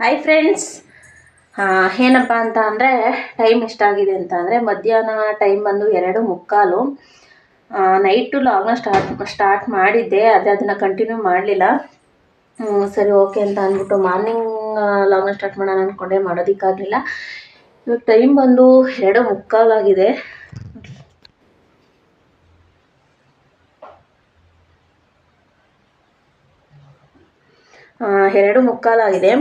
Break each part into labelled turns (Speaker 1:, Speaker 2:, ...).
Speaker 1: Hi friends ಏನಪ್ಪ ಅಂತ ಅಂದರೆ ಟೈಮ್ ಎಷ್ಟಾಗಿದೆ ಅಂತ ಅಂದರೆ ಮಧ್ಯಾಹ್ನ ಟೈಮ್ ಬಂದು ಎರಡು ಮುಕ್ಕಾಲು. ನೈಟು ಲಾಗ್ನ ಸ್ಟಾರ್ಟ್ ಸ್ಟಾರ್ಟ್ ಮಾಡಿದ್ದೆ, ಆದರೆ ಅದನ್ನು ಕಂಟಿನ್ಯೂ ಮಾಡಲಿಲ್ಲ. ಸರಿ ಓಕೆ ಅಂತ ಅಂದ್ಬಿಟ್ಟು ಮಾರ್ನಿಂಗ್ ಲಾಗ್ನ ಸ್ಟಾರ್ಟ್ ಮಾಡೋಣ ಅಂದ್ಕೊಂಡೆ ಮಾಡೋದಕ್ಕಾಗಲಿಲ್ಲ. ಇವಾಗ ಟೈಮ್ ಬಂದು ಎರಡು ಮುಕ್ಕಾಲಾಗಿದೆ ಆ, ಎರಡು ಮುಕ್ಕಾಲಾಗಿದೆ.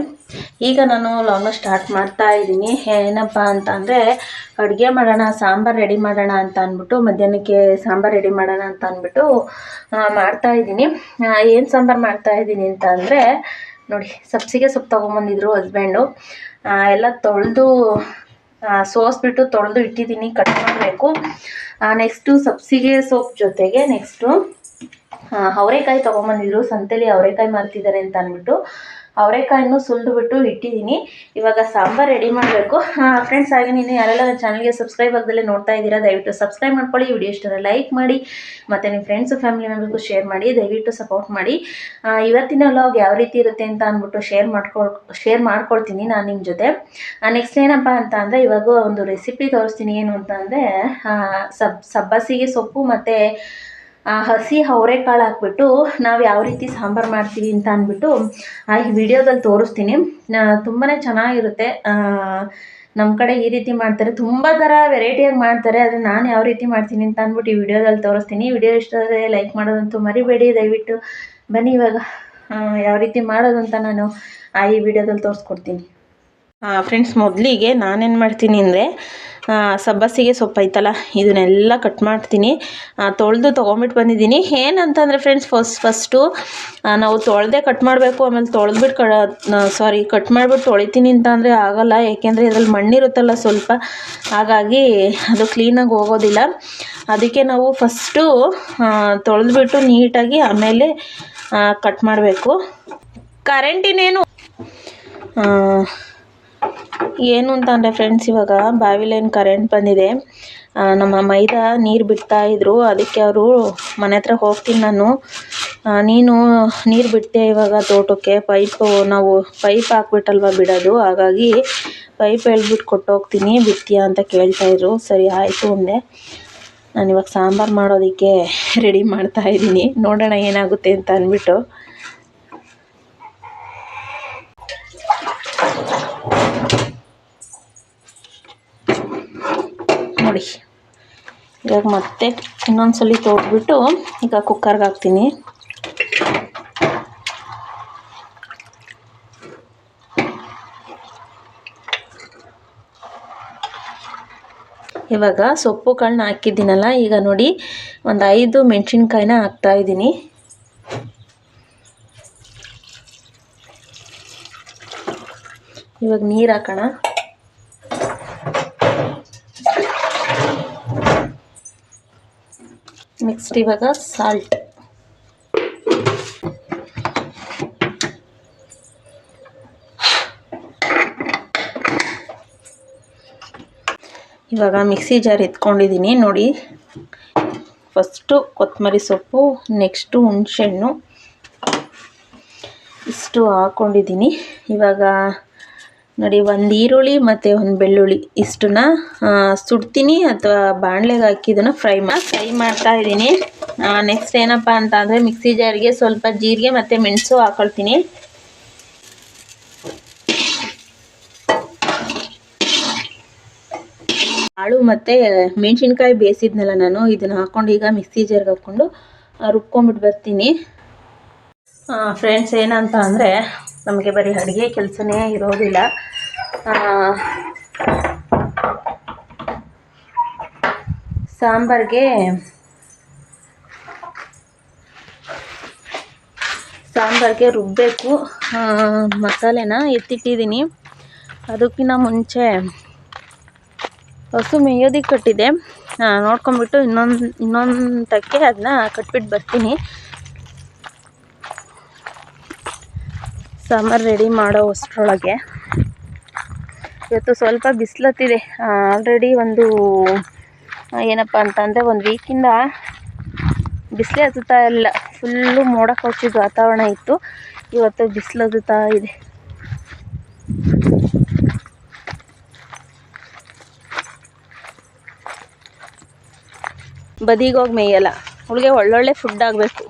Speaker 1: ಈಗ ನಾನು ಲಾಗ್ನ ಸ್ಟಾರ್ಟ್ ಮಾಡ್ತಾ ಇದ್ದೀನಿ. ಏನಪ್ಪ ಅಂತ ಅಂದರೆ ಅಡುಗೆ ಮಾಡೋಣ ಸಾಂಬಾರು ರೆಡಿ ಮಾಡೋಣ ಅಂತ ಅಂದ್ಬಿಟ್ಟು ಮಧ್ಯಾಹ್ನಕ್ಕೆ ಸಾಂಬಾರು ರೆಡಿ ಮಾಡೋಣ ಅಂತ ಅಂದ್ಬಿಟ್ಟು ಆ, ಮಾಡ್ತಾ ಇದ್ದೀನಿ. ಏನು ಸಾಂಬಾರು ಮಾಡ್ತಾ ಇದ್ದೀನಿ ಅಂತ ಅಂದರೆ ನೋಡಿ ಸಬ್ಸಿಗೆ ಸೊಪ್ಪು ತೊಗೊಂಬಂದಿದ್ರು ಹಸ್ಬೆಂಡು ಎಲ್ಲ ತೊಳೆದು ಸೋಸ್ಬಿಟ್ಟು ತೊಳೆದು ಇಟ್ಟಿದ್ದೀನಿ ಕಟ್ ಮಾಡಬೇಕು. ನೆಕ್ಸ್ಟು ಸಬ್ಸಿಗೆ ಸೊಪ್ಪು ಜೊತೆಗೆ ನೆಕ್ಸ್ಟು ಅವರೆಕಾಯಿ ತೊಗೊಂಬಂದಿದ್ರು. ಸಂತೆಲಿ ಅವರೆಕಾಯಿ ಮಾರ್ತಿದ್ದಾರೆ ಅಂತ ಅಂದ್ಬಿಟ್ಟು ಅವರೆಕಾಯನ್ನು ಸುಲಿದುಬಿಟ್ಟು ಇಟ್ಟಿದ್ದೀನಿ ಇವಾಗ ಸಾಂಬಾರು ರೆಡಿ ಮಾಡಬೇಕು. ಫ್ರೆಂಡ್ಸ್ ಹಾಗೆ ನೀನು ಯಾರೆಲ್ಲ ನನ್ನ ಚಾನಲ್ಗೆ ಸಬ್ಸ್ಕ್ರೈಬ್ ಆಗದಲ್ಲೇ ನೋಡ್ತಾ ಇದ್ದೀರಾ, ದಯವಿಟ್ಟು ಸಬ್ಸ್ಕ್ರೈಬ್ ಮಾಡ್ಕೊಳ್ಳಿ. ವಿಡಿಯೋ ಇಷ್ಟರ ಲೈಕ್ ಮಾಡಿ, ಮತ್ತು ನಿಮ್ಮ ಫ್ರೆಂಡ್ಸು ಫ್ಯಾಮಿಲಿ ಮೆಂಬರ್ಗೂ ಶೇರ್ ಮಾಡಿ, ದಯವಿಟ್ಟು ಸಪೋರ್ಟ್ ಮಾಡಿ. ಇವತ್ತಿನ ವ್ಲಾಗ್ ಯಾವ ರೀತಿ ಇರುತ್ತೆ ಅಂತ ಅಂದ್ಬಿಟ್ಟು ಶೇರ್ ಮಾಡ್ಕೊಳ್ ಶೇರ್ ಮಾಡ್ಕೊಳ್ತೀನಿ ನಾನು ನಿಮ್ಮ ಜೊತೆ. ನೆಕ್ಸ್ಟ್ ಏನಪ್ಪ ಅಂತ ಅಂದರೆ ಇವಾಗ ಒಂದು ರೆಸಿಪಿ ತೋರಿಸ್ತೀನಿ. ಏನು ಅಂತ ಅಂದರೆ ಸಬ್, ಸಬ್ಬಸಿಗೆ ಸೊಪ್ಪು ಮತ್ತು ಆ, ಹಸಿ ಅವರೆಕಾಳು ಹಾಕ್ಬಿಟ್ಟು ನಾವು ಯಾವ ರೀತಿ ಸಾಂಬಾರು ಮಾಡ್ತೀವಿ ಅಂತ ಅಂದ್ಬಿಟ್ಟು, ಆ, ಈ ವಿಡಿಯೋದಲ್ಲಿ ತೋರಿಸ್ತೀನಿ. ತುಂಬಾ ಚೆನ್ನಾಗಿರುತ್ತೆ. ನಮ್ಮ ಕಡೆ ಈ ರೀತಿ ಮಾಡ್ತಾರೆ. ತುಂಬ ಥರ ವೆರೈಟಿಯಾಗಿ ಮಾಡ್ತಾರೆ. ಆದರೆ ನಾನು ಯಾವ ರೀತಿ ಮಾಡ್ತೀನಿ ಅಂತ ಅಂದ್ಬಿಟ್ಟು ಈ ವಿಡಿಯೋದಲ್ಲಿ ತೋರಿಸ್ತೀನಿ. ವಿಡಿಯೋ ಇಷ್ಟ ಆದರೆ ಲೈಕ್ ಮಾಡೋದಂತೂ ಮರಿಬೇಡಿ. ದಯವಿಟ್ಟು ಬನ್ನಿ ಇವಾಗ. ಯಾವ ರೀತಿ ಮಾಡೋದು ಅಂತ ನಾನು ಆ ಈ ವಿಡಿಯೋದಲ್ಲಿ ತೋರಿಸ್ಕೊಡ್ತೀನಿ. ಫ್ರೆಂಡ್ಸ್ ಮೊದಲಿಗೆ ನಾನೇನು ಮಾಡ್ತೀನಿ ಅಂದರೆ ಸಬ್ಬಸಿಗೆ ಸೊಪ್ಪು ಐತಲ್ಲ, ಇದನ್ನೆಲ್ಲ ಕಟ್ ಮಾಡ್ತೀನಿ. ತೊಳೆದು ತೊಗೊಂಬಿಟ್ಟು ಬಂದಿದ್ದೀನಿ. ಏನಂತಂದರೆ ಫ್ರೆಂಡ್ಸ್ ಫಸ್ಟ್ ಫಸ್ಟು ನಾವು ತೊಳೆದೇ ಕಟ್ ಮಾಡಬೇಕು, ಆಮೇಲೆ ತೊಳೆದ್ಬಿಟ್ಟು ಕಡ ಸಾರಿ ಕಟ್ ಮಾಡಿಬಿಟ್ಟು ತೊಳಿತೀನಿ ಅಂತ ಅಂದರೆ ಆಗೋಲ್ಲ. ಏಕೆಂದರೆ ಇದರಲ್ಲಿ ಮಣ್ಣಿರುತ್ತಲ್ಲ ಸ್ವಲ್ಪ. ಹಾಗಾಗಿ ಅದು ಕ್ಲೀನಾಗಿ ಹೋಗೋದಿಲ್ಲ. ಅದಕ್ಕೆ ನಾವು ಫಸ್ಟು ತೊಳೆದ್ಬಿಟ್ಟು ನೀಟಾಗಿ ಆಮೇಲೆ ಕಟ್ ಮಾಡಬೇಕು. ಕರೆಂಟಿನೇನು ಏನು ಅಂತ ಅಂದರೆ ಫ್ರೆಂಡ್ಸ್ ಇವಾಗ ಬಾವಿಲೇನು ಕರೆಂಟ್ ಬಂದಿದೆ. ನಮ್ಮ ಮೈದಾ ನೀರು ಬಿಡ್ತಾ ಇದ್ರು. ಅದಕ್ಕೆ ಅವರು ಮನೆ ಹತ್ರ ಹೋಗ್ತೀನಿ ನಾನು. ನೀನು ನೀರು ಬಿಟ್ಟೆ ಇವಾಗ ತೋಟಕ್ಕೆ. ಪೈಪು ನಾವು ಪೈಪ್ ಹಾಕ್ಬಿಟ್ಟಲ್ವ ಬಿಡೋದು. ಹಾಗಾಗಿ ಪೈಪ್ ಎಳ್ಬಿಟ್ಟು ಕೊಟ್ಟೋಗ್ತೀನಿ. ಬಿಡ್ತೀಯಾ ಅಂತ ಕೇಳ್ತಾಯಿದ್ರು ಸರಿ, ಆಯಿತು ಅಂದೆ. ನಾನು ಇವಾಗ ಸಾಂಬಾರು ಮಾಡೋದಕ್ಕೆ ರೆಡಿ ಮಾಡ್ತಾ ಇದ್ದೀನಿ. ನೋಡೋಣ ಏನಾಗುತ್ತೆ ಅಂತ ಅಂದ್ಬಿಟ್ಟು. ಇವಾಗ ಮತ್ತೆ ಇನ್ನೊಂದು ಸಲ ತೊಗೊಬಿಟ್ಟು ಈಗ ಕುಕ್ಕರ್ಗೆ ಹಾಕ್ತೀನಿ. ಇವಾಗ ಸೊಪ್ಪುಗಳನ್ನ ಹಾಕಿದ್ದೀನಲ್ಲ, ಈಗ ನೋಡಿ ಒಂದು ಐದು ಮೆಣಸಿನ್ಕಾಯಿನ ಹಾಕ್ತಾ ಇದ್ದೀನಿ. ಇವಾಗ ನೀರು ಹಾಕೋಣ. ನೆಕ್ಸ್ಟ್ ಇವಾಗ ಸಾಲ್ಟ್ ಇವಾಗ ಮಿಕ್ಸಿ ಜಾರ್ ಎತ್ಕೊಂಡಿದ್ದೀನಿ. ನೋಡಿ ಫಸ್ಟು ಕೊತ್ತಂಬರಿ ಸೊಪ್ಪು ನೆಕ್ಸ್ಟು ಹುಣಸೆಹಣ್ಣು. ಇಷ್ಟು ಹಾಕ್ಕೊಂಡಿದ್ದೀನಿ ಇವಾಗ ನೋಡಿ, ಒಂದು ಈರುಳ್ಳಿ ಮತ್ತು ಒಂದು ಬೆಳ್ಳುಳ್ಳಿ ಇಷ್ಟನ್ನ ಸುಡ್ತೀನಿ ಅಥವಾ ಬಾಣಲೆಗೆ ಹಾಕಿ ಇದನ್ನ ಫ್ರೈ ಮಾಡಿ ಫ್ರೈ ಮಾಡ್ತಾ ಇದ್ದೀನಿ. ನೆಕ್ಸ್ಟ್ ಏನಪ್ಪ ಅಂತ ಅಂದರೆ ಮಿಕ್ಸಿ ಜಾರಿಗೆ ಸ್ವಲ್ಪ ಜೀರಿಗೆ ಮತ್ತು ಮೆಣಸು ಹಾಕೊಳ್ತೀನಿ. ಆಳು ಮತ್ತು ಮೆಣಸಿನ್ಕಾಯಿ ಬೇಯಿಸಿದ್ನಲ್ಲ ನಾನು, ಇದನ್ನು ಹಾಕ್ಕೊಂಡು ಈಗ ಮಿಕ್ಸಿ ಜಾರ್ಗೆ ಹಾಕ್ಕೊಂಡು ರುಬ್ಕೊಂಡ್ಬಿಟ್ಟು ಬರ್ತೀನಿ. ಫ್ರೆಂಡ್ಸ್ ಏನಂತ ಅಂದರೆ ನಮಗೆ ಬರೀ ಅಡುಗೆ ಕೆಲಸನೇ ಇರೋದಿಲ್ಲ. ಸಾಂಬಾರ್ಗೆ ಸಾಂಬಾರ್ಗೆ ರುಬ್ಬಬೇಕು ಮಸಾಲೆನ ಎತ್ತಿಟ್ಟಿದ್ದೀನಿ. ಅದಕ್ಕಿಂತ ಮುಂಚೆ ಹಸು ಮೇಯೋದಕ್ಕೆ ಕಟ್ಟಿದೆ. ನೋಡ್ಕೊಂಬಿಟ್ಟು ಇನ್ನೊಂದು ಇನ್ನೊಂದು ತಕ್ಕೆ ಅದನ್ನ ಕಟ್ಬಿಟ್ಟು ಬರ್ತೀನಿ. ಸಾಂಬಾರು ರೆಡಿ ಮಾಡೋ ಅಷ್ಟರೊಳಗೆ. ಇವತ್ತು ಸ್ವಲ್ಪ ಬಿಸಿಲತ್ತಿದೆ. ಆಲ್ರೆಡಿ ಒಂದು ಏನಪ್ಪ ಅಂತಂದರೆ ಒಂದು ವೀಕಿಂದ ಬಿಸಿಲೇ ಹತ್ತುತ್ತಾ ಇಲ್ಲ. ಫುಲ್ಲು ಮೋಡ ಕೊಚ್ಚಿದ ವಾತಾವರಣ ಇತ್ತು. ಇವತ್ತು ಬಿಸಿಲು ಹತ್ತುತ್ತಾ ಇದೆ. ಬದಿಗೋಗಿ ಮೇಯಲ್ಲ. ಅವಳಿಗೆ ಒಳ್ಳೊಳ್ಳೆ ಫುಡ್ ಆಗಬೇಕು.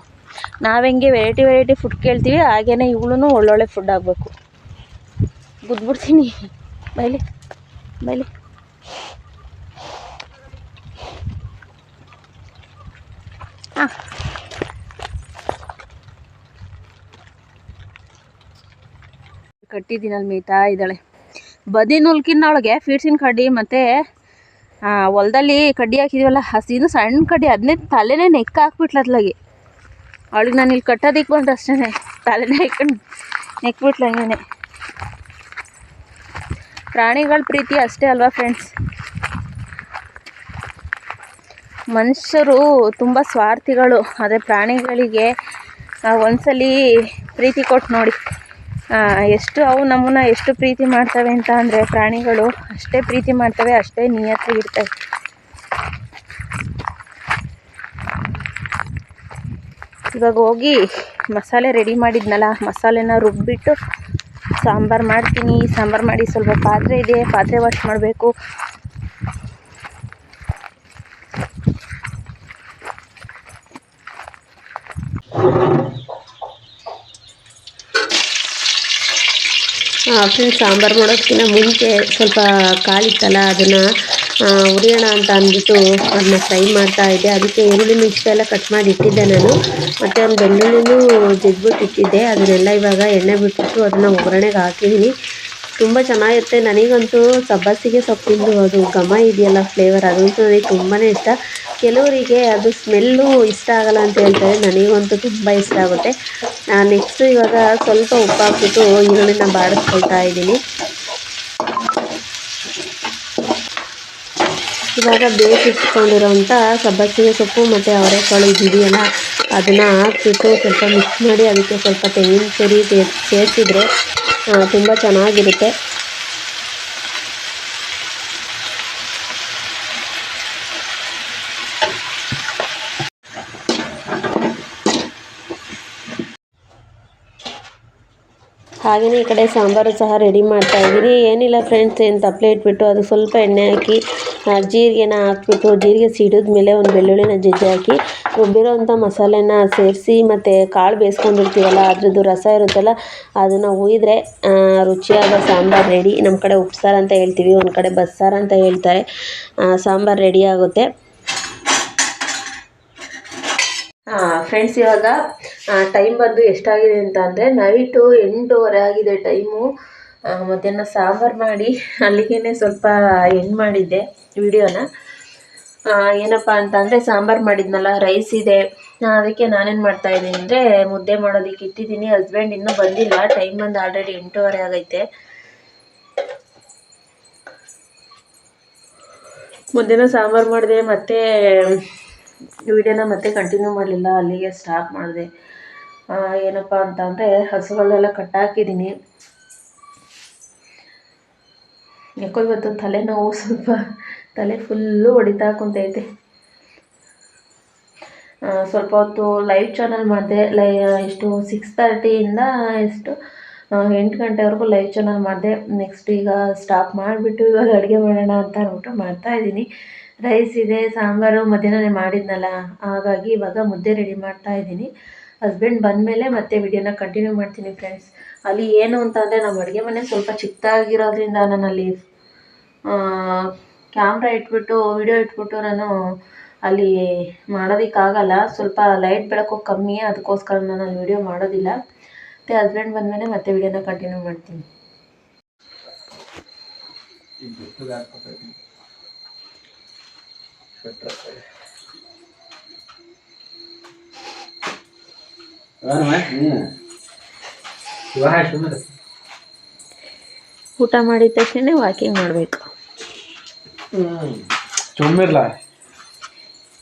Speaker 1: ನಾವು ಹೆಂಗೆ ವೆರೈಟಿ ವೆರೈಟಿ ಫುಡ್ ಕೇಳ್ತೀವಿ, ಹಾಗೇನೆ ಇವ್ಳೂ ಒಳ್ಳೊಳ್ಳೆ ಫುಡ್ ಆಗಬೇಕು. ಗುದ್ಬಿಡ್ತೀನಿ. ಬೈಲಿ ಬೈಲಿ. ಹಾಂ ಕಟ್ಟಿದ್ದೀನಲ್ಲಿ ಮೇಯ್ತಾ ಇದ್ದಾಳೆ. ಬದಿ ನುಲ್ಕಿನೊಳಗೆ ಫೀಡ್ಸಿನ ಕಡ್ಡಿ ಮತ್ತು ಹೊಲದಲ್ಲಿ ಕಡ್ಡಿ ಹಾಕಿದೀವಲ್ಲ ಹಸಿದು ಸಣ್ಣ ಕಡ್ಡಿ ಅದನ್ನೇ ತಲೆನೇ ನೆಕ್ ಹಾಕ್ಬಿಟ್ಲತ್ಲಾಗಿ ಅವಳಿಗೆ ನಾನು ಇಲ್ಲಿ ಕಟ್ಟೋದಿಕ್ಕೆ ಬಂದು ಅಷ್ಟೇ ತಲೆನೇ ಹಾಕೊಂಡು ನೆಕ್ಬಿಟ್ಲ ಹಂಗೇನೆ. ಪ್ರಾಣಿಗಳ ಪ್ರೀತಿ ಅಷ್ಟೇ ಅಲ್ವಾ ಫ್ರೆಂಡ್ಸ್ ಮನುಷ್ಯರು ತುಂಬ ಸ್ವಾರ್ಥಿಗಳು. ಅದೇ ಪ್ರಾಣಿಗಳಿಗೆ ಒಂದ್ಸಲಿ ಪ್ರೀತಿ ಕೊಟ್ಟು ನೋಡಿ. ಎಷ್ಟು ಅವು ನಮ್ಮನ್ನ ಎಷ್ಟು ಪ್ರೀತಿ ಮಾಡ್ತವೆ ಅಂತ ಅಂದರೆ ಪ್ರಾಣಿಗಳು ಅಷ್ಟೇ ಪ್ರೀತಿ ಮಾಡ್ತವೆ, ಅಷ್ಟೇ ನಿಯತ್ತಾಗಿರ್ತವೆ ಇವಾಗ ಹೋಗಿ ಮಸಾಲೆ ರೆಡಿ ಮಾಡಿದ್ನಲ್ಲ, ಮಸಾಲೆನ ರುಬ್ಬಿಟ್ಟು ಸಾಂಬಾರು ಮಾಡ್ತೀನಿ. ಸಾಂಬಾರು ಮಾಡಿ ಸ್ವಲ್ಪ ಪಾತ್ರೆ ಇದೆ, ಪಾತ್ರೆ ವಾಶ್ ಮಾಡಬೇಕು.
Speaker 2: ಫ್ರೆಂಡ್ಸ್ ಸಾಂಬಾರು ಮಾಡೋದಕ್ಕಿಂತ ಮುಂಚೆ ಸ್ವಲ್ಪ ಕಾಲಿತ್ತಲ್ಲ, ಅದನ್ನು ಹುರಿಯೋಣ ಅಂತ ಅಂದ್ಬಿಟ್ಟು ಅದನ್ನ ಫ್ರೈ ಮಾಡ್ತಾ ಇದ್ದೆ. ಅದಕ್ಕೆ ಈರುಳ್ಳಿನೂ ಇಷ್ಟೆಲ್ಲ ಕಟ್ ಮಾಡಿ ಇಟ್ಟಿದ್ದೆ ನಾನು. ಮತ್ತು ಒಂದು ಬೆಳ್ಳುಳ್ಳಿನೂ ಜಜ್ಬಿಟ್ಟು ಇಟ್ಟಿದ್ದೆ. ಅದನ್ನೆಲ್ಲ ಇವಾಗ ಎಣ್ಣೆ ಬಿಟ್ಬಿಟ್ಟು ಅದನ್ನು ಒಗ್ಗರಣೆಗೆ ಹಾಕಿದ್ದೀನಿ ತುಂಬ ಚೆನ್ನಾಗಿರುತ್ತೆ. ನನಗಂತೂ ಸಬ್ಬಸಿಗೆ ಸೊಪ್ಪಿಂದು ಅದು ಘಮ ಇದೆಯಲ್ಲ ಫ್ಲೇವರ್ ಅದಂತೂ ನನಗೆ ತುಂಬಾ ಇಷ್ಟ. ಕೆಲವರಿಗೆ ಅದು ಸ್ಮೆಲ್ಲು ಇಷ್ಟ ಆಗಲ್ಲ ಅಂತ ಹೇಳ್ತಾರೆ. ನನಗಂತೂ ತುಂಬ ಇಷ್ಟ ಆಗುತ್ತೆ. ನೆಕ್ಸ್ಟು ಇವಾಗ ಸ್ವಲ್ಪ ಉಪ್ಪು ಹಾಕ್ಬಿಟ್ಟು ಈರುಳ್ಳಿನ ಬಾಡಿಸ್ಕೊಳ್ತಾ ಇದ್ದೀನಿ. ಇವಾಗ ಬೇಯಿಸಿಟ್ಕೊಂಡಿರೋಂಥ ಸಬ್ಬಸಿಗೆ ಸೊಪ್ಪು ಮತ್ತು ಅವರೆಕಾಳು ಇದೆಯಲ್ಲ ಅದನ್ನು ಹಾಕ್ಬಿಟ್ಟು ಸ್ವಲ್ಪ ಮಿಕ್ಸ್ ಮಾಡಿ ಅದಕ್ಕೆ ಸ್ವಲ್ಪ ತೆಂಗಿನ ತುರಿ ಸೇರ್, ಸೇರಿಸಿದ್ರೆ ತುಂಬ ಚೆನ್ನಾಗಿರುತ್ತೆ. ಹಾಗೆಯೇ ಈ ಕಡೆ ಸಾಂಬಾರು ಸಹ ರೆಡಿ ಮಾಡ್ತಾ ಇದ್ದೀನಿ ಏನಿಲ್ಲ ಫ್ರೆಂಡ್ಸ್ ಏನು ತಪ್ಪಲೆ ಇಟ್ಬಿಟ್ಟು ಅದು ಸ್ವಲ್ಪ ಎಣ್ಣೆ ಹಾಕಿ ಜೀರಿಗೆನ ಹಾಕ್ಬಿಟ್ಟು ಜೀರಿಗೆ ಸಿಡಿದ್ಮೇಲೆ ಒಂದು ಬೆಳ್ಳುಳ್ಳಿನ ಜಜ್ಜಿ ಹಾಕಿ, ರುಬ್ಬಿರೋಂಥ ಮಸಾಲೆನ ಸೇರಿಸಿ ಮತ್ತು ಕಾಳು ಬೇಯಿಸ್ಕೊಂಡಿರ್ತೀವಲ್ಲ, ಅದರದ್ದು ರಸ ಇರುತ್ತಲ್ಲ, ಅದನ್ನು ಹುಯಿದ್ರೆ ರುಚಿಯಾದ ಸಾಂಬಾರು ರೆಡಿ. ನಮ್ಮ ಕಡೆ ಉಪ್ಸಾರು ಅಂತ ಹೇಳ್ತೀವಿ, ಒಂದು ಕಡೆ ಬಸ್ಸಾರು ಅಂತ ಹೇಳ್ತಾರೆ. ಸಾಂಬಾರು ರೆಡಿ ಆಗುತ್ತೆ.
Speaker 1: ಫ್ರೆಂಡ್ಸ್ ಇವಾಗ ಟೈಮ್ ಬಂದು ಎಷ್ಟಾಗಿದೆ ಅಂತ ಅಂದರೆ, ನೈಟು ಎಂಟೂವರೆ ಆಗಿದೆ ಟೈಮು ಮಧ್ಯಾಹ್ನ ಸಾಂಬಾರು ಮಾಡಿ ಅಲ್ಲಿಗೇ ಸ್ವಲ್ಪ ಎಂಡ್ ಮಾಡಿದ್ದೆ. ವಿಡಿಯೋನ. ಏನಪ್ಪ ಅಂತ ಅಂದರೆ ಸಾಂಬಾರು ಮಾಡಿದ್ನಲ್ಲ, ರೈಸ್ ಇದೆ. ಅದಕ್ಕೆ ನಾನೇನು ಮಾಡ್ತಾ ಇದ್ದೀನಿ ಅಂದರೆ ಮುದ್ದೆ ಮಾಡೋದಕ್ಕೆ ಇಟ್ಟಿದ್ದೀನಿ. ಹಸ್ಬೆಂಡ್ ಇನ್ನೂ ಬಂದಿಲ್ಲ ಟೈಮ್ ಬಂದು ಆಲ್ರೆಡಿ ಎಂಟೂವರೆ ಆಗೈತೆ. ಮುದ್ದೆನೂ ಸಾಂಬಾರು ಮಾಡಿದೆ, ಮತ್ತೆ ವಿಡಿಯೋನ ಮತ್ತೆ ಕಂಟಿನ್ಯೂ ಮಾಡಲಿಲ್ಲ, ಅಲ್ಲಿಗೆ ಸ್ಟಾಪ್ ಮಾಡಿದೆ. ಏನಪ್ಪ ಅಂತ ಅಂದರೆ ಹಸುಗಳನ್ನೆಲ್ಲ ಕಟ್ಟಾಕಿದ್ದೀನಿ. ಯಾಕೋ ಇವತ್ತು ತಲೆನೋವು ಸ್ವಲ್ಪ ತಲೆ ಫುಲ್ಲು ಹೊಡಿತಾ ಕುಂತೈತೆ. ಸ್ವಲ್ಪ ಹೊತ್ತು ಲೈವ್ ಚಾನಲ್ ಮಾಡಿದೆ, ಲೈ ಎಷ್ಟು ಸಿಕ್ಸ್ ತರ್ಟಿಯಿಂದ ಎಷ್ಟು ಎಂಟು ಗಂಟೆವರೆಗೂ ಲೈವ್ ಚಾನಲ್ ಮಾಡಿದೆ. ನೆಕ್ಸ್ಟ್ ಈಗ ಸ್ಟಾಪ್ ಮಾಡಿಬಿಟ್ಟು ಇವಾಗ ಅಡುಗೆ ಮಾಡೋಣ ಅಂತ ಅಂದ್ಬಿಟ್ಟು ಮಾಡ್ತಾಯಿದ್ದೀನಿ ರೈಸ್ ಇದೆ, ಸಾಂಬಾರು ಮಧ್ಯಾಹ್ನನೇ ಮಾಡಿದ್ನಲ್ಲ, ಹಾಗಾಗಿ ಇವಾಗ ಮುದ್ದೆ ರೆಡಿ ಮಾಡ್ತಾ ಇದ್ದೀನಿ. ಹಸ್ಬೆಂಡ್ ಬಂದಮೇಲೆ ಮತ್ತೆ ವಿಡಿಯೋನ ಕಂಟಿನ್ಯೂ ಮಾಡ್ತೀನಿ ಫ್ರೆಂಡ್ಸ್ ಅಲ್ಲಿ ಏನು ಅಂತಂದರೆ ನಮ್ಮ ಅಡುಗೆ ಮನೆ ಸ್ವಲ್ಪ ಚಿಕ್ಕದಾಗಿರೋದ್ರಿಂದ ನಾನು ಅಲ್ಲಿ ಕ್ಯಾಮ್ರಾ ಇಟ್ಬಿಟ್ಟು ವಿಡಿಯೋ ಇಟ್ಬಿಟ್ಟು ನಾನು ಅಲ್ಲಿ ಮಾಡೋದಕ್ಕಾಗಲ್ಲ. ಸ್ವಲ್ಪ ಲೈಟ್ ಬೆಳಕು ಕಮ್ಮಿ, ಅದಕ್ಕೋಸ್ಕರ ನಾನು ಅಲ್ಲಿ ವಿಡಿಯೋ ಮಾಡೋದಿಲ್ಲ. ಮತ್ತು ಹಸ್ಬೆಂಡ್ ಬಂದಮೇಲೆ ಮತ್ತೆ ವಿಡಿಯೋನ ಕಂಟಿನ್ಯೂ ಮಾಡ್ತೀನಿ. ಊಟ ಮಾಡಿದ ತಕ್ಷಣ ವಾಕಿಂಗ್ ಮಾಡಬೇಕು.
Speaker 3: ಚುಮ್ಮಿರ್ಲ?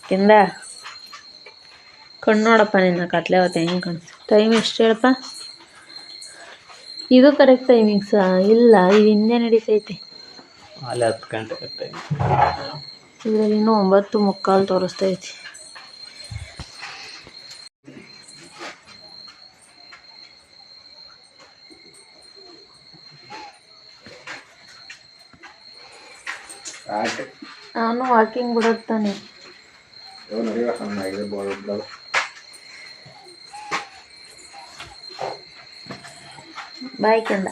Speaker 1: ಕೆಂದ? ಕಣ್ಣು ನೋಡಪ್ಪ ನಿನ್ನ ಕತ್ಲೆ ಅವತ್ತು ಹೆಂಗೆ ಕಾಣಿಸ್ತು. ಟೈಮ್ ಎಷ್ಟು ಹೇಳಪ್ಪ? ಇದು ಕರೆಕ್ಟ್ ಟೈಮಿಂಗ್ಸ ಇಲ್ಲ ಇದು ಹಿಂದೆ ನಡೀತೈತೆ.
Speaker 3: ಅಲ್ಲಿ ಹತ್ತು ಗಂಟೆ ಟೈಮ್
Speaker 1: ಇದರಲ್ಲಿ ಇನ್ನೂ ಒಂಬತ್ತು ಮುಕ್ಕಾಲು ತೋರಿಸ್ತೈತಿ. ನಾನು ವಾಕಿಂಗ್ ಬಿಡುತ್ತಾನೆ ಬಾಯ್ ಕಂದ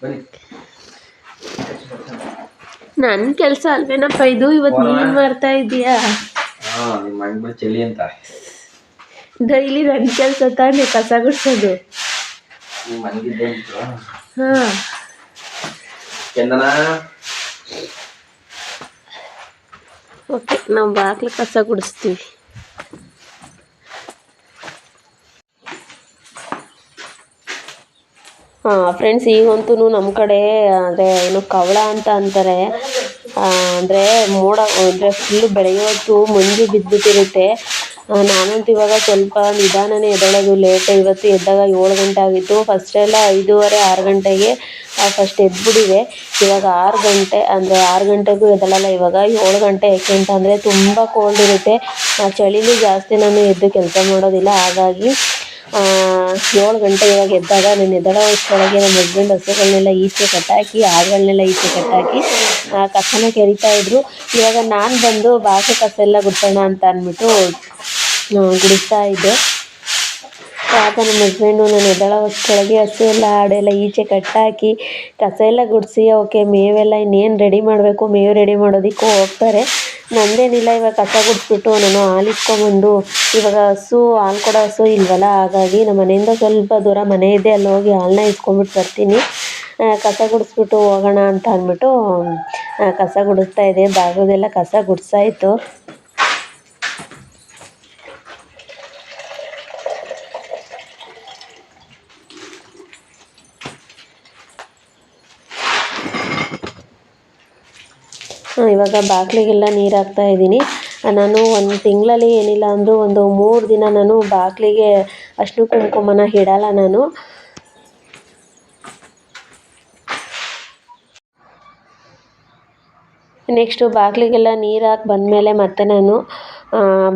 Speaker 3: ಬನ್ನಿ
Speaker 1: ನನ್ನ ಕೆಲಸ ಅಲ್ವೇನಪ್ಪ? ಇದು ಇವತ್ತು ನೀನ್ ಮಾಡ್ತಾ ಇದೀಯಾ
Speaker 3: ಚಳಿ ಅಂತ.
Speaker 1: ಡೈಲಿ ನನ್ನ ಕೆಲಸ ತಾನೇ ಕಸ ಗುಡ್ಸೋದು. ಓಕೆ ನಾವು ಬಾಗ್ಲು ಕಸ ಗುಡಿಸ್ತೀವಿ. ಫ್ರೆಂಡ್ಸ್ ಈಗಂತೂ ನಮ್ಮ ಕಡೆ, ಅಂದರೆ ಏನು ಕವಳ ಅಂತ ಅಂತಾರೆ. ಅಂದರೆ ಮೋಡ, ಅಂದರೆ ಫುಲ್ಲು ಬೆಳಗ್ಗೆ ಹೊತ್ತು ಮಂಜು ಬಿದ್ದುಬಿಟ್ಟಿರುತ್ತೆ ನಾನಂತೂ ಇವಾಗ ಸ್ವಲ್ಪ ನಿಧಾನನೇ ಎದ್ದೇಳೋದು. ಲೇಟ್ ಇವತ್ತು ಎದ್ದಾಗ ಏಳು ಗಂಟೆ ಆಗಿತ್ತು. ಫಸ್ಟ್ ಎಲ್ಲ ಐದೂವರೆ, ಆರು ಗಂಟೆಗೆ ಫಸ್ಟ್ ಎದ್ಬಿಟ್ಟಿದೆ ಇವಾಗ ಆರು ಗಂಟೆ, ಅಂದರೆ ಆರು ಗಂಟೆಗೂ ಎದ್ದಳಲ್ಲ. ಇವಾಗ ಏಳು ಗಂಟೆ ಯಾಕೆ ಅಂತ ಅಂದರೆ ತುಂಬ ಕೋಲ್ಡ್ ಇರುತ್ತೆ. ಚಳಿಲಿ ಜಾಸ್ತಿ ನಾನು ಎದ್ದು ಕೆಲಸ ಮಾಡೋದಿಲ್ಲ. ಹಾಗಾಗಿ ಏಳು ಗಂಟೆ ಇವಾಗ ಎದ್ದಾಗ ನಾನು ಎದ್ದೇಳೋ ಅಷ್ಟೊಳಗೆ ನಮ್ಮ ಹಸ್ಬೆಂಡ್ ಹಸುಗಳನ್ನೆಲ್ಲ ಈಚೆ ಕಟ್ಟಾಕಿ ಆಡುಗಳನ್ನೆಲ್ಲ ಈಚೆ ಕಟ್ಟಾಕಿ ಆ, ಕಸನ ಕೆರಿತಾ ಇದ್ರು. ಇವಾಗ ನಾನು ಬಂದು ಬಾಕಿ ಕಸ ಎಲ್ಲ ಗುಡ್ಸೋಣ ಅಂತ ಅಂದ್ಬಿಟ್ಟು ಗುಡಿಸ್ತಾ ಇದ್ದೆ. ಆಗ ನಮ್ಮ ಹಸ್ಬೆಂಡು ನಾನು ಎದ್ದೇಳೋ ಹೊಸ್ಕೊಳಗೆ ಹಸು ಎಲ್ಲ ಆಡೆಲ್ಲ ಈಚೆ ಕಟ್ಟಾಕಿ ಕಸ ಎಲ್ಲ ಗುಡಿಸಿ ಅವಕ್ಕೆ ಮೇವೆಲ್ಲ ಇನ್ನೇನು ರೆಡಿ ಮಾಡಬೇಕು? ಮೇವು ರೆಡಿ ಮಾಡೋದಕ್ಕೂ ಹೋಗ್ತಾರೆ. ನಂದೇನಿಲ್ಲ ಇವಾಗ ಕಸ ಗುಡಿಸ್ಬಿಟ್ಟು ನಾನು ಹಾಲು ಇಟ್ಕೊಂಬಂದು ಇವಾಗ ಹಸು, ಹಾಲು ಕೊಡೋ ಹಸು ಇಲ್ವಲ್ಲ, ಹಾಗಾಗಿ ನಮ್ಮ ಮನೆಯಿಂದ ಸ್ವಲ್ಪ ದೂರ ಮನೆ ಇದೆ, ಅಲ್ಲಿ ಹೋಗಿ ಹಾಲನ್ನ ಇಸ್ಕೊಂಬಿಟ್ಟು ಬರ್ತೀನಿ. ಕಸ ಗುಡಿಸ್ಬಿಟ್ಟು ಹೋಗೋಣ ಅಂತ ಅಂದ್ಬಿಟ್ಟು ಕಸ ಗುಡಿಸ್ತಾ ಇದೆ ಬಾಗೋದೆಲ್ಲ ಕಸ ಗುಡಿಸಾಯ್ತು. ಇವಾಗ ಬಾಗಿಲಿಗೆಲ್ಲ ನೀರು ಹಾಕ್ತಾ ಇದ್ದೀನಿ. ನಾನು ಒಂದು ತಿಂಗಳಲ್ಲಿ ಏನಿಲ್ಲ ಅಂದರೂ ಒಂದು ಮೂರು ದಿನ ನಾನು ಬಾಗಿಲಿಗೆ ಅಷ್ಟು ಕುಂಕುಮನ ಇಡಲ್ಲ ನಾನು. ನೆಕ್ಸ್ಟು ಬಾಗಿಲಿಗೆಲ್ಲ ನೀರು ಹಾಕಿ ಬಂದಮೇಲೆ ಮತ್ತೆ ನಾನು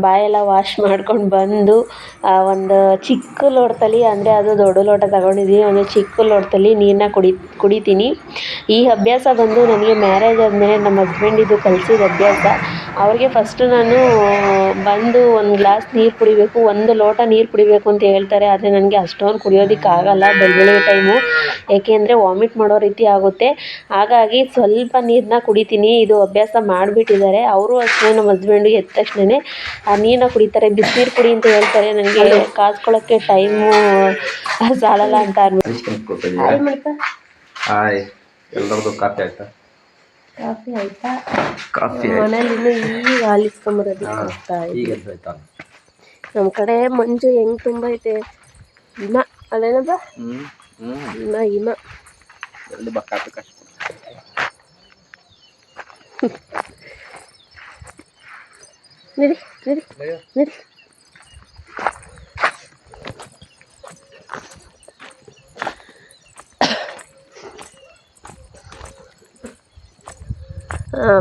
Speaker 1: ಬಾಯೆಲ್ಲ ವಾಶ್ ಮಾಡ್ಕೊಂಡು ಬಂದು ಒಂದು ಚಿಕ್ಕ ಲೋಟದಲ್ಲಿ, ಅಂದರೆ ಅದು ದೊಡ್ಡ ಲೋಟ ತಗೊಂಡಿದ್ದೀನಿ ಒಂದು ಚಿಕ್ಕ ಲೋಟದಲ್ಲಿ ನೀರನ್ನ ಕುಡಿ, ಕುಡಿತೀನಿ. ಈ ಅಭ್ಯಾಸ ಬಂದು ನನಗೆ ಮ್ಯಾರೇಜ್ ಆದಮೇಲೆ ನಮ್ಮ ಹಸ್ಬೆಂಡಿದು ಕಲಿಸಿದ ಅಭ್ಯಾಸ. ಅವ್ರಿಗೆ ಫಸ್ಟು ನಾನು, ಬಂದು ಒಂದು ಗ್ಲಾಸ್ ನೀರು ಕುಡಿಬೇಕು, ಒಂದು ಲೋಟ ನೀರು ಕುಡಿಬೇಕು ಅಂತ ಹೇಳ್ತಾರೆ. ಆದರೆ ನನಗೆ ಅಷ್ಟೊಂದು ಕುಡಿಯೋದಕ್ಕಾಗಲ್ಲ ಬೆಳಗ್ಗೆ ಟೈಮು ಏಕೆಂದರೆ ವಾಮಿಟ್ ಮಾಡೋ ರೀತಿ ಆಗುತ್ತೆ. ಹಾಗಾಗಿ ಸ್ವಲ್ಪ ನೀರನ್ನ ಕುಡಿತೀನಿ. ಇದು ಅಭ್ಯಾಸ ಮಾಡಿಬಿಟ್ಟಿದ್ದಾರೆ. ಅವರು ಅಷ್ಟೇ ನಮ್ಮ ಹಸ್ಬೆಂಡು ಎದ್ದ ತಕ್ಷಣವೇ ಆ ನೀರನ್ನ ಕುಡಿತಾರೆ ಬಿಸಿನೀರು ಕುಡಿ ಅಂತ ಹೇಳ್ತಾರೆ. ನನಗೆ ಕಾಸ್ಕೊಳ್ಳೋಕ್ಕೆ ಟೈಮು ಸಾಲಲ್ಲ ಅಂತ ಅಂದ್ಬಿಟ್ಟು ಹಾಯ್
Speaker 3: ಎಲ್ಲರದು ಕಾಫಿ ಆಯ್ತಾ?
Speaker 1: ಕಾಫಿ ಆಯ್ತಾ?
Speaker 3: ಕಾಫಿ
Speaker 1: ಮನೇಲಿ ಈಗ ಹಾಲಿಸ್ಕೊಂಬರೋದಕ್ಕೆ
Speaker 3: ಈಗ ಎದ್ದಾಯ್ತಾ
Speaker 1: ನಮ್ಮ ಕಡೆ ಮಂಜು ಹೆಂಗ್ ತುಂಬೈತೆ ಹಿಮ.
Speaker 3: ಅದೇನಪ್ಪ
Speaker 1: ಹಿಮ ಹಿಮ.
Speaker 3: ಕಾಫಿ ಕಷ್ಟ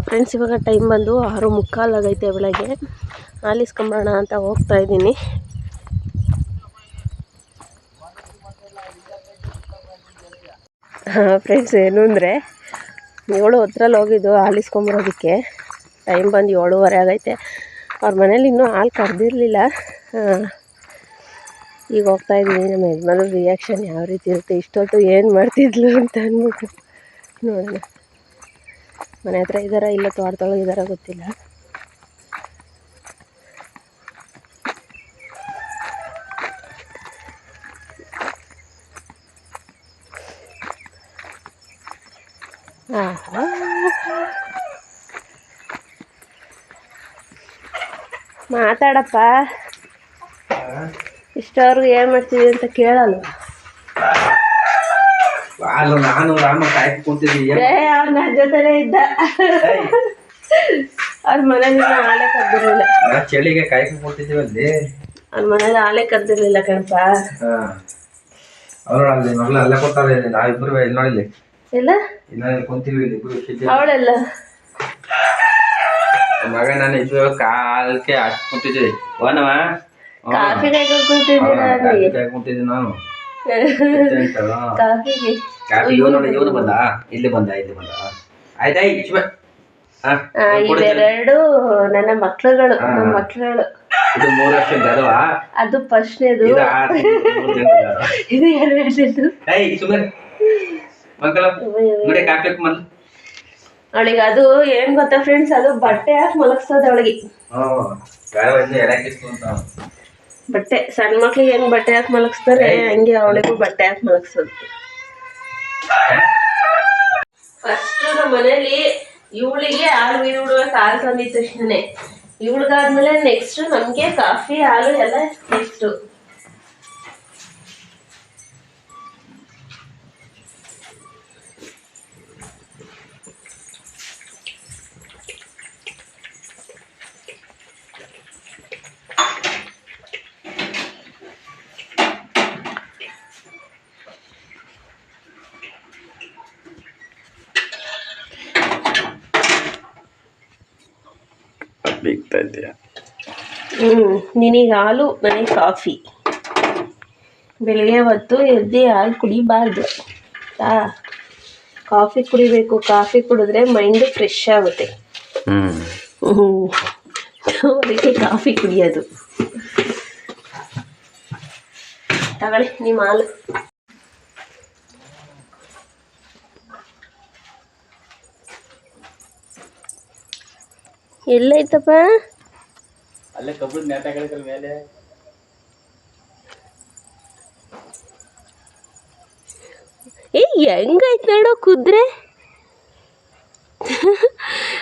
Speaker 1: ಫ್ರೆಂಡ್ಸ್ ಇವಾಗ ಟೈಮ್ ಬಂದು ಆರು ಮುಕ್ಕಾಲು ಆಗೈತೆ ಬೆಳಗ್ಗೆ. ಹಾಲಿಸ್ಕೊಂಬರೋಣ ಅಂತ ಹೋಗ್ತಾ ಇದ್ದೀನಿ. ಹಾಂ ಫ್ರೆಂಡ್ಸ್ ಏನು ಅಂದರೆ ಏಳು ಹತ್ರಲ್ಲಿ ಹೋಗಿದ್ದು ಆಲಿಸ್ಕೊಂಬರೋದಕ್ಕೆ. ಟೈಮ್ ಬಂದು ಏಳುವರೆ ಆಗೈತೆ. ಅವ್ರ ಮನೇಲಿ ಇನ್ನೂ ಹಾಲು ಕರೆದಿರಲಿಲ್ಲ. ಈಗ ಹೋಗ್ತಾ ಇದ್ದೀನಿ. ನಮ್ಮ ಯಜಮಾನ್ರ ರಿಯಾಕ್ಷನ್ ಯಾವ ರೀತಿ ಇರುತ್ತೆ, ಇಷ್ಟೊತ್ತು ಏನು ಮಾಡ್ತಿದ್ಲು ಅಂತ ಅಂದ್ಬಿಟ್ಟು ನೋಡೋಣ. ಮನೆ ಹತ್ರ ಇದ್ದಾರಾ ಇಲ್ಲ ತೋಟದೊಳಗೆ ಇದ್ದಾರಾ ಗೊತ್ತಿಲ್ಲ. ಮಾತಾಡಪ್ಪ. ಇಷ್ಟವ್ರಿಗೆ ಏನು ಮಾಡ್ತೀವಿ ಅಂತ ಕೇಳಲ್ಲ.
Speaker 3: ಅಲ್ಲ ನಾನು ರಾಮ ಕಾಯ್ತು ಕುಂತಿದ್ದೀವಿ
Speaker 1: ಏ ಅವ್ರು ನನ್ನ ಜೊತೆನೇ ಇದ್ದ. ಅವ್ರ ಮನೇಲಿ ಹಾಳೆ ಕದ್ದಿರಲಿಲ್ಲ
Speaker 3: ಚಳಿಗೆ ಕಾಯ್ಕೊಂಡು ಕುಂತಿದ್ದೀವಿ ಅಲ್ಲಿ.
Speaker 1: ಅವ್ನ ಮನೇಲಿ ಹಾಲೇ ಕರ್ದಿರ್ಲಿಲ್ಲ ಕಣಪ್ಪ.
Speaker 3: ಅವ್ರು ಅಲ್ಲಿ ಮಗಳು ಅಲ್ಲೇ ಕೊಡ್ತಾರೆ ನಾವಿಬ್ರು ಇಲ್ಲಿ ನೋಡಿಲ್ಲಿ ಇಲ್ಲ. ಇಲ್ಲಿ ಕುಂತೀವಿ ಇಲ್ಲಿ
Speaker 1: ಅವಳೆಲ್ಲ?
Speaker 3: ಮಗ ನಾನು ಕಾಲಕ್ಕೆ ಅಷ್ಟು ಕುಂತಿದ್ದೆ ಓನವ
Speaker 1: ಕಾಫಿ ಕೂತಿದ್ದೀರಾ ಅಲ್ಲಿ.
Speaker 3: ಕುಂತಿದ್ದೆ ನಾನು.
Speaker 1: ಕಾಫಿಗೆ.
Speaker 3: ಕಾಫಿ ಇವನು ನೋಡಿ ಇವನು ಬಂದ? ಇಲ್ಲಿ ಬಂದ ಇಲ್ಲಿ ಬಂದ.
Speaker 1: ಇವೆರಡು ನನ್ನ ನನ್ನ ಮಕ್ಳುಗಳು.
Speaker 3: ಇದು ಮೂರು
Speaker 1: ಅದು ಫಸ್ಟ್ನೇದು.
Speaker 3: ಇದು.
Speaker 1: ಇದು ಎರಡನೇದು.
Speaker 3: ಏಯ್ ಸುಮ್ಮನೆ ಮಕ್ಕಳು ನೋಡಿ ಮಲ್
Speaker 1: ಅವಳಿಗೆ ಅದು ಏನ್ ಗೊತ್ತಾ ಫ್ರೆಂಡ್ಸ್ ಅದು ಬಟ್ಟೆ ಯಾಕೆ ಮಲಗ್ಸೋದು ಅವಳಿಗೆ. ಬಟ್ಟೆ ಸಣ್ಣ ಮಕ್ಳಿಗೆ ಹೆಂಗ್ ಬಟ್ಟೆ ಹಾಕಿ ಮಲಗಿಸ್ತಾರೆ ಹಂಗೆ ಅವಳಿಗೂ ಬಟ್ಟೆ ಹಾಕಿ ಮಲಗ್ಸೋದು. ಫಸ್ಟ್ ನಮ್ಮ ಮನೇಲಿ ಇವಳಿಗೆ ಹಾಲು ಇವಳು ಹಾಲು ತಂದಿದ ತಕ್ಷಣನೇ. ಇವಳಿಗಾದ್ಮೇಲೆ ನೆಕ್ಸ್ಟ್ ನಮ್ಗೆ ಕಾಫಿ ಹಾಲು ಎಲ್ಲ ನೆಕ್ಸ್ಟ್
Speaker 3: ಇದೆಯಾ
Speaker 1: ಹ್ಮ್ ನಿನಗೆ ಹಾಲು ನನಗೆ ಕಾಫಿ. ಬೆಳಿಗ್ಗೆ ಹೊತ್ತು ಎದ್ದು ಹಾಲು ಕುಡಿಬಾರ್ದು. ಆ ಕಾಫಿ ಕುಡಿಬೇಕು. ಕಾಫಿ ಕುಡಿದ್ರೆ ಮೈಂಡ್ ಫ್ರೆಶ್ ಆಗುತ್ತೆ. ಹ್ಞೂ. ಅದಕ್ಕೆ ಕಾಫಿ ಕುಡಿಯೋದು. ತಗೊಳ್ಳಿ ನಿಮ್ಮ ಹಾಲು. ಎಲ್ಲೈತಪ್ಪ
Speaker 3: ಅಲ್ಲೇ ಕಬ್ಬಿಣ ನೆಟ್ ಹಾಕಿದ್ರ ಮೇಲೆ.
Speaker 1: ಏ ಹೆಂಗೈತ್ ನೋಡೋ ಕುದ್ರೆ.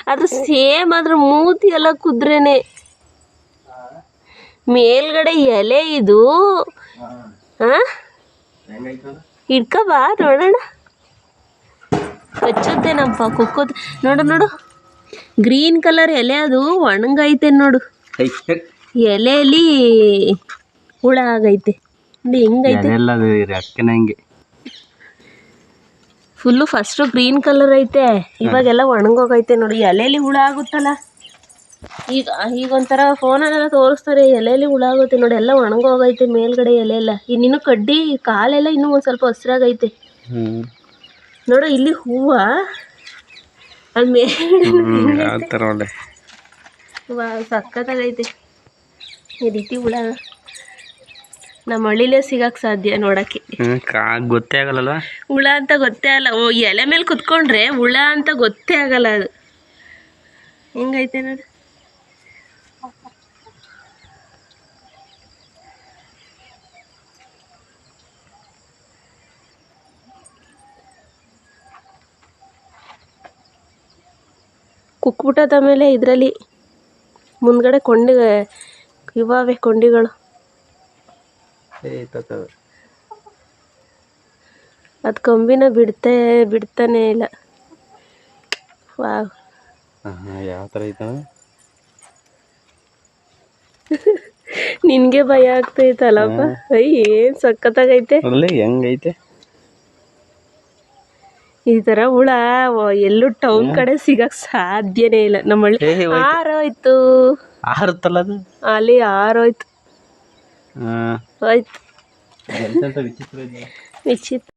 Speaker 1: ಅದು ಸೇಮ್ ಅದ್ರ ಮೂತಿ ಎಲ್ಲ ಕುದ್ರೆನೆ. ಮೇಲ್ಗಡೆ ಎಲೆ ಇದು. ಹಾ.
Speaker 3: ನೋಡೋಣ.
Speaker 1: ಕಚ್ಚುತ್ತೆ ನೋಡೋಣ ಕಚ್ಚುತ್ತೇನಪ್ಪ ಕುಕ್ಕೋತ್ ನೋಡು ನೋಡು. ಗ್ರೀನ್ ಕಲರ್ ಎಲೆ ಅದು ಒಣಗೈತೆ ನೋಡು. ಎಲೆಯಲ್ಲಿ ಹುಳ ಆಗೈತೆ. ಹೆಂಗೈತೆ?
Speaker 3: ಎಲ್ಲ
Speaker 1: ಫುಲ್ಲು ಫಸ್ಟು ಗ್ರೀನ್ ಕಲರ್ ಐತೆ. ಇವಾಗೆಲ್ಲ ಒಣಗೋಗೈತೆ ನೋಡಿ ಎಲೆಯಲ್ಲಿ ಹುಳ ಆಗುತ್ತಲ್ಲ? ಈಗ ಈಗ ಒಂಥರ ಫೋನಲ್ಲೆಲ್ಲ ತೋರಿಸ್ತಾರೆ ಎಲೆಯಲ್ಲಿ ಹುಳ ಆಗುತ್ತೆ ನೋಡಿ ಎಲ್ಲ ಒಣಗೋಗೈತೆ ಮೇಲ್ಗಡೆ ಎಲೆ ಎಲ್ಲ ಇನ್ನಿನ್ನು ಕಡ್ಡಿ ಕಾಲೆಲ್ಲ ಇನ್ನೂ ಒಂದು ಸ್ವಲ್ಪ ಹಸಿರಾಗೈತೆ. ನೋಡು ಇಲ್ಲಿ ಹೂವು ಅಲ್ಲಿ ಮೇಲೆ ವಾ ಸಖತ್ತಾಗೈತೆ. ಈ ರೀತಿ ಹುಳ ನಮ್ಮ ಹಳ್ಳಿಲೇ ಸಿಗಕ್ಕೆ ಸಾಧ್ಯ ನೋಡಕ್ಕೆ.
Speaker 3: ಗೊತ್ತೇ ಆಗಲ್ಲ
Speaker 1: ಹುಳ ಅಂತ ಗೊತ್ತೇ ಆಗಲ್ಲ ಓ ಎಲೆ ಮೇಲೆ ಕುತ್ಕೊಂಡ್ರೆ ಹುಳ ಅಂತ ಗೊತ್ತೇ ಆಗಲ್ಲ ಅದು. ಹೆಂಗೈತೆ ನೋಡಿ. ಕುಕ್ಬಿಟ್ಟದ ಮೇಲೆ ಇದರಲ್ಲಿ ಮುಂದ್ಗಡೆ ಕೊಂಡಿ ಇವಾವೆ ಕೊಂಡಿಗಳು. ಅದು ಕಂಬಿನ ಬಿಡ್ತೇ ಬಿಡ್ತಾನೆ ಇಲ್ಲ. ವಾವ್.
Speaker 3: ಯಾವ ಥರ
Speaker 1: ನಿನ್ಗೆ ಭಯ ಆಗ್ತೈತಲ್ಲಪ್ಪ? ಅಯ್ಯ ಏನ್
Speaker 3: ಅಲ್ಲಿ ಹೆಂಗೈತೆ?
Speaker 1: ಈ ತರ ಹುಳ ಎಲ್ಲೂ ಟೌನ್ ಕಡೆ ಸಿಗಕ್ ಸಾಧ್ಯನೇ ಇಲ್ಲ.
Speaker 3: ನಮ್ಮ ಹಳ್ಳಿ.
Speaker 1: ಆರೋಯ್ತು.
Speaker 3: ಆರುತ್ತಲ್ಲ ಅದು?
Speaker 1: ಅಲ್ಲಿ ಆರೋಯ್ತು. ಹೋಯ್ತು. ವಿಚಿತ್ರ.